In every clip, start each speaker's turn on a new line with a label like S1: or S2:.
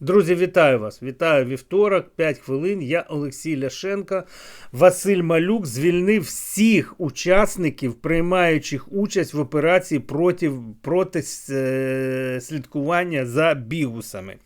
S1: Друзі, вітаю вас! Вітаю вівторок, 5 хвилин. Я Олексій Ляшенко. Василь Малюк звільнив всіх учасників, приймаючих участь в операції проти, проти е, слідкування за бігусами.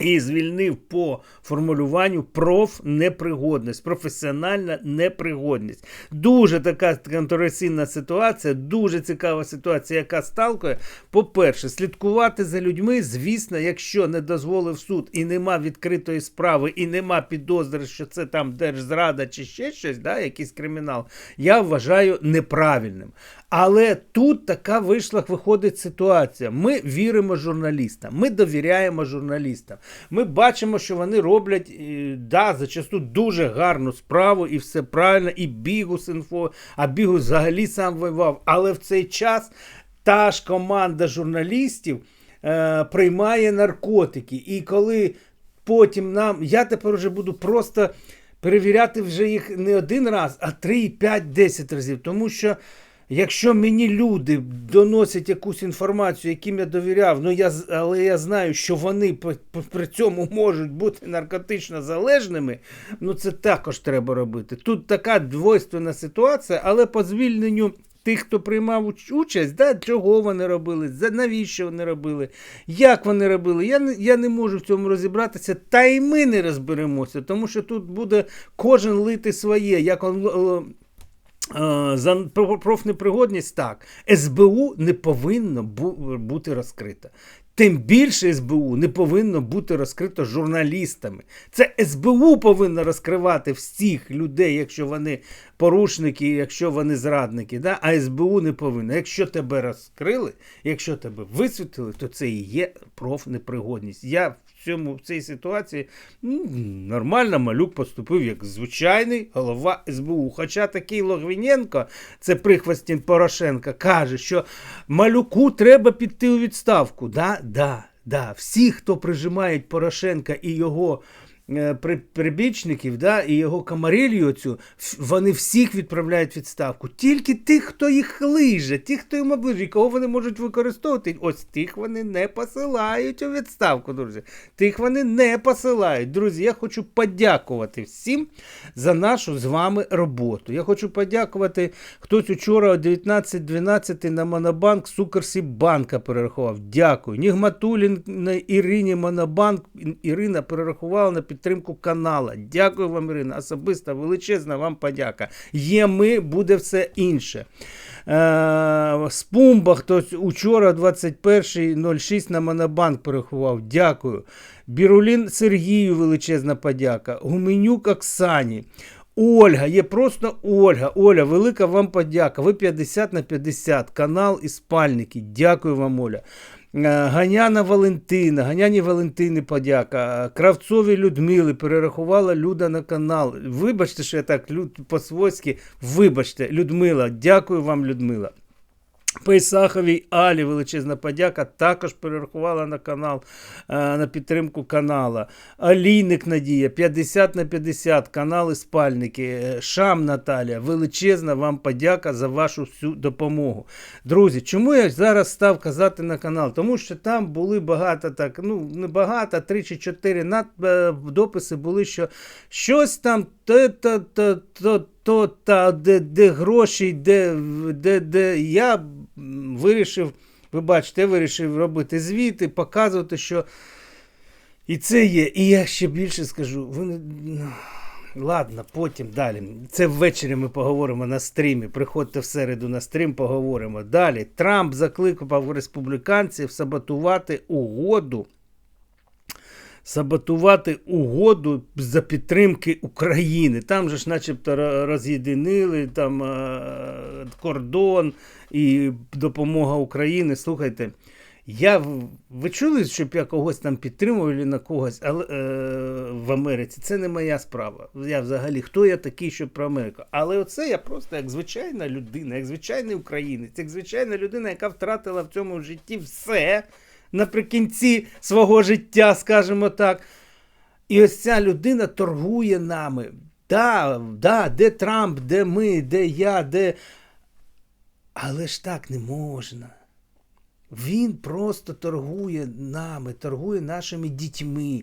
S1: І звільнив по формулюванню профнепригодність, професіональна непригодність. Дуже така контроверсійна ситуація, дуже цікава ситуація, яка сталкує. По-перше, слідкувати за людьми, звісно, якщо не дозволив суд і нема відкритої справи, і нема підозри, що це там держзрада чи ще щось, да, якийсь кримінал, я вважаю неправильним. Але тут така вийшла, виходить ситуація. Ми віримо журналістам, ми довіряємо журналістам. Ми бачимо, що вони роблять е, да, зачасту дуже гарну справу, і все правильно, і Бігус інфо, а Бігус взагалі сам воював. Але в цей час та ж команда журналістів е, приймає наркотики. І коли потім нам, я тепер вже буду просто перевіряти вже їх не один раз, а 3, 5, 10 разів. Тому що. Якщо мені люди доносять якусь інформацію, яким я довіряв, ну я але я знаю, що вони при цьому можуть бути наркотично залежними, ну це також треба робити. Тут така двойственна ситуація, але по звільненню. Тих, хто приймав участь, да, чого вони робили, за навіщо вони робили, як вони робили. Я не, я не можу в цьому розібратися, та й ми не розберемося, тому що тут буде кожен лити своє. як он, за профнепригодність так. СБУ не повинно бути розкрита. Тим більше СБУ не повинно бути розкрито журналістами. Це СБУ повинно розкривати всіх людей, якщо вони порушники, якщо вони зрадники. Да? А СБУ не повинно. Якщо тебе розкрили, якщо тебе висвітлили, то це і є профнепригодність. Я в цьому в цій ситуації ну, нормально малюк поступив як звичайний голова СБУ. Хоча такий Логвіненко, це прихвостін Порошенка, каже, що малюку треба піти у відставку. Да, да, да. Всі, хто прижимають Порошенка і його. Е, прибічників да, і його камарилью цю, вони всіх відправляють відставку. Тільки тих, хто їх лиже, тих, хто їм оближить, кого вони можуть використовувати. Ось тих вони не посилають у відставку, друзі. Тих вони не посилають. Друзі, я хочу подякувати всім за нашу з вами роботу. Я хочу подякувати хтось учора о 19.12 на Монобанк Сукерсі банка перерахував. Дякую. Нігматулін Ірині Монобанк. Ірина перерахувала на підтримку канала. дякую вам, Ірина. Особиста величезна вам подяка. Є ми, буде все інше. Е, Спумба, хтось учора 21.06 на Монобанк переховав. Дякую. Бірулін Сергію величезна подяка. Гуменюк Оксані. Ольга, є просто Ольга. Оля, велика вам подяка. Ви 50 на 50. Канал і спальники. Дякую вам, Оля. Е, Ганяна Валентина, Ганяні Валентини подяка, Кравцові Людмили перерахувала Люда на канал. Вибачте, що я так по-свойськи, вибачте, Людмила, дякую вам, Людмила. Пейсаховій Алі величезна подяка. Також перерахувала на канал е, на підтримку канала. Алійник Надія 50 на 50, канали Спальники. Е, Шам Наталія. Величезна вам подяка за вашу всю допомогу. Друзі, чому я зараз став казати на канал? Тому що там були багато так, ну не багато, три чи чотири е, дописи були, що щось там то, то, то, то, то, та, де, де гроші, де, де, де я вирішив, ви бачите, я вирішив робити звіти, показувати, що і це є. І я ще більше скажу. Ви ну, Ладно, потім далі. Це ввечері ми поговоримо на стрімі. Приходьте в середу на стрім, поговоримо. Далі. Трамп закликав республіканців саботувати угоду саботувати угоду за підтримки України. Там же ж, начебто, роз'єдинили там е, кордон і допомога України. Слухайте. Я ви чули, щоб я когось там підтримував на когось але, е, в Америці. Це не моя справа. Я взагалі хто я такий, щоб про Америку. Але оце я просто як звичайна людина, як звичайний українець, як звичайна людина, яка втратила в цьому житті все наприкінці свого життя, скажімо так. І ось ця людина торгує нами. Да, да, Де Трамп, де ми, де я, де. Але ж так не можна. Він просто торгує нами, торгує нашими дітьми.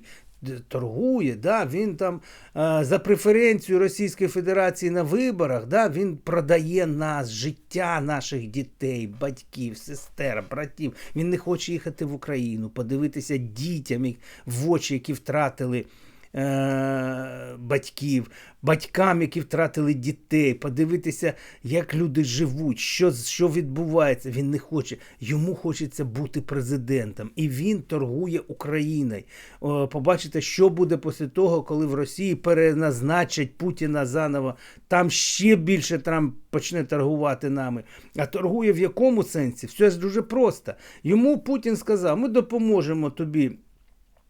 S1: Торгує, да, він там е, за преференцію Російської Федерації на виборах, да, він продає нас, життя наших дітей, батьків, сестер, братів. Він не хоче їхати в Україну, подивитися дітям в очі, які втратили е, батьків, батькам, які втратили дітей, подивитися, як люди живуть, що, що відбувається. Він не хоче. Йому хочеться бути президентом. І він торгує Україною. Побачите, що буде після того, коли в Росії переназначать Путіна заново. Там ще більше Трамп почне торгувати нами. А торгує в якому сенсі? Все ж дуже просто. Йому Путін сказав: ми допоможемо тобі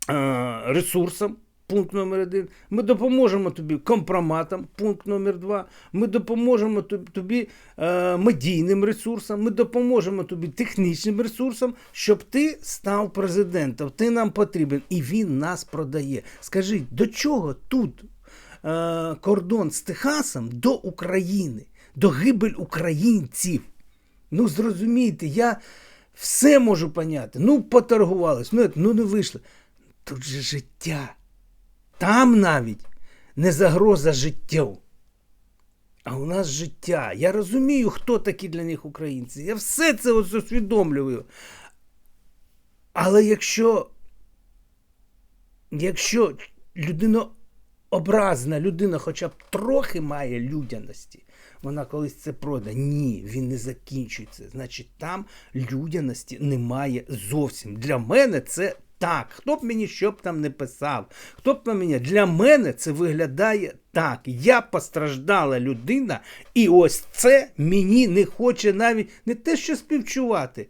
S1: е, ресурсам. Пункт номер один. Ми допоможемо тобі компроматам. Пункт номер два. Ми допоможемо тобі е, медійним ресурсам. Ми допоможемо тобі технічним ресурсам, щоб ти став президентом. Ти нам потрібен. І він нас продає. Скажіть, до чого тут е, кордон з Техасом до України, до гибель українців? Ну, зрозумійте, я все можу поняти. Ну, поторгувались, ну, ну не вийшли. Тут же життя. Там навіть не загроза життю. А у нас життя. Я розумію, хто такі для них українці. Я все це усвідомлюю. Але якщо, якщо людина образна людина хоча б трохи має людяності, вона колись це пройде. Ні, він не закінчується. Значить, там людяності немає зовсім. Для мене це так. Хто б мені що б там не писав, хто б на мене для мене це виглядає так. Я постраждала людина, і ось це мені не хоче навіть не те, що співчувати,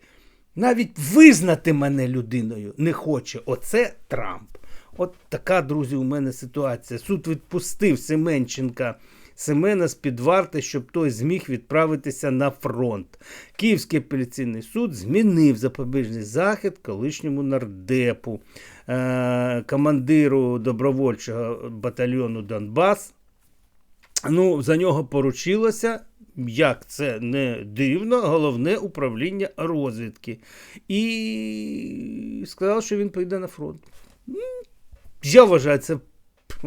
S1: навіть визнати мене людиною не хоче. Оце Трамп. От така, друзі, у мене ситуація. Суд відпустив Семенченка. Семена з під варти, щоб той зміг відправитися на фронт. Київський апеляційний суд змінив запобіжний захід колишньому нардепу, е- командиру добровольчого батальйону Донбас. Ну, за нього поручилося, як це не дивно, головне управління розвідки. І сказав, що він поїде на фронт. Я вважаю це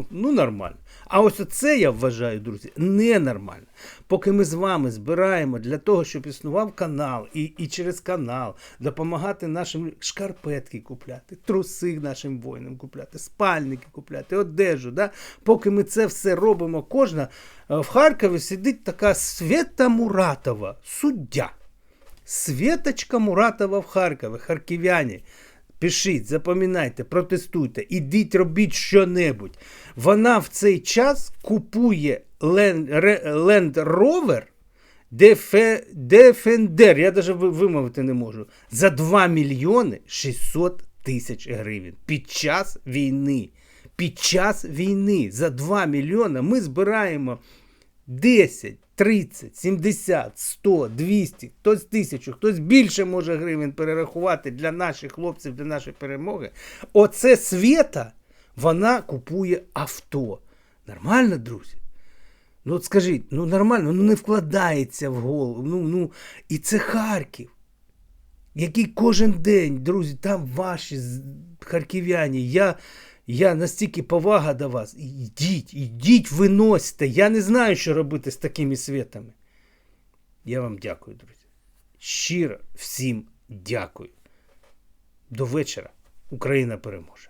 S1: ну, нормально. А ось оце я вважаю, друзі, ненормально. Поки ми з вами збираємо для того, щоб існував канал, і, і через канал допомагати нашим шкарпетки купляти, труси нашим воїнам купляти, спальники купляти, одежу. Да? Поки ми це все робимо, кожна е, в Харкові сидить така Света Муратова, суддя. Светочка Муратова в Харкові, харків'яні. Пишіть, запам'ятайте, протестуйте, ідіть, робіть що-небудь. Вона в цей час купує Land Rover Defender, я навіть вимовити не можу, за 2 мільйони 600 тисяч гривень під час війни. Під час війни за 2 мільйони ми збираємо 10, 30, 70, 100, 200, хтось тисячу, хтось більше може гривень перерахувати для наших хлопців, для нашої перемоги. Оце свята, вона купує авто. Нормально, друзі? Ну, от скажіть, ну нормально, ну не вкладається в голову. Ну, ну, і це Харків, який кожен день, друзі, там ваші харків'яні. Я, я настільки повага до вас. Ідіть, ідіть, виносьте. Я не знаю, що робити з такими святами. Я вам дякую, друзі. Щиро всім дякую. До вечора. Україна переможе.